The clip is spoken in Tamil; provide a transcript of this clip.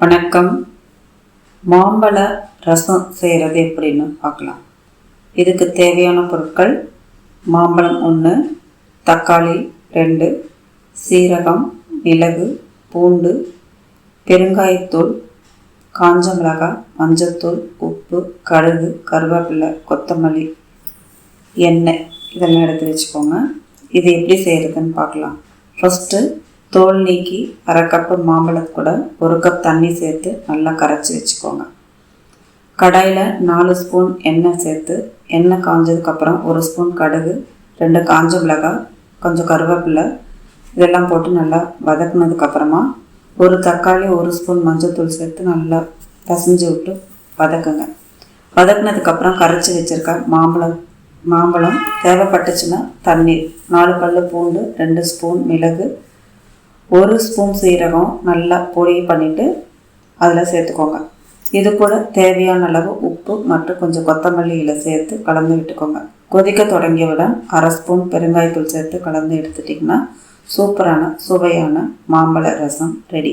வணக்கம். மாம்பழ ரசம் செய்கிறது எப்படின்னு பார்க்கலாம். இதுக்கு தேவையான பொருட்கள் மாம்பழம் ஒன்று தக்காளி ரெண்டு சீரகம் மிளகு பூண்டு பெருங்காயத்தூள் காஞ்ச மிளகாய் மஞ்சத்தூள் உப்பு கடுகு கருவேப்பிலை கொத்தமல்லி எண்ணெய். இதெல்லாம் எடுத்து வச்சுக்கோங்க. இது எப்படி செய்கிறதுன்னு பார்க்கலாம். ஃபஸ்ட்டு தோல் நீக்கி அரை கப்பு மாம்பழத்து கூட ஒரு கப் தண்ணி சேர்த்து நல்லா கரைச்சி வச்சுக்கோங்க. கடாயில் நாலு ஸ்பூன் எண்ணெய் சேர்த்து எண்ணெய் காஞ்சதுக்கப்புறம் ஒரு ஸ்பூன் கடுகு ரெண்டு காஞ்ச மிளகாய் கொஞ்சம் கருவேப்பிலை இதெல்லாம் போட்டு நல்லா வதக்குனதுக்கப்புறமா ஒரு தக்காளி ஒரு ஸ்பூன் மஞ்சள்தூள் சேர்த்து நல்லா பசைஞ்சு விட்டு வதக்குங்க. வதக்குனதுக்கப்புறம் கரைச்சி வச்சுருக்க மாம்பழம் மாம்பழம் தேவைப்பட்டுச்சுன்னா தண்ணீர் நாலு பல்லு பூண்டு ரெண்டு ஸ்பூன் மிளகு ஒரு ஸ்பூன் சீரகம் நல்லா பொடி பண்ணிவிட்டு அதில் சேர்த்துக்கோங்க. இது கூட தேவையான அளவு உப்பு மற்றும் கொஞ்சம் கொத்தமல்லி இலை சேர்த்து கலந்து விட்டுக்கோங்க. கொதிக்க தொடங்கியவுடன் அரை ஸ்பூன் பெருங்காயத்தூள் சேர்த்து கலந்து எடுத்துட்டிங்கன்னா சூப்பரான சுவையான மாம்பழ ரசம் ரெடி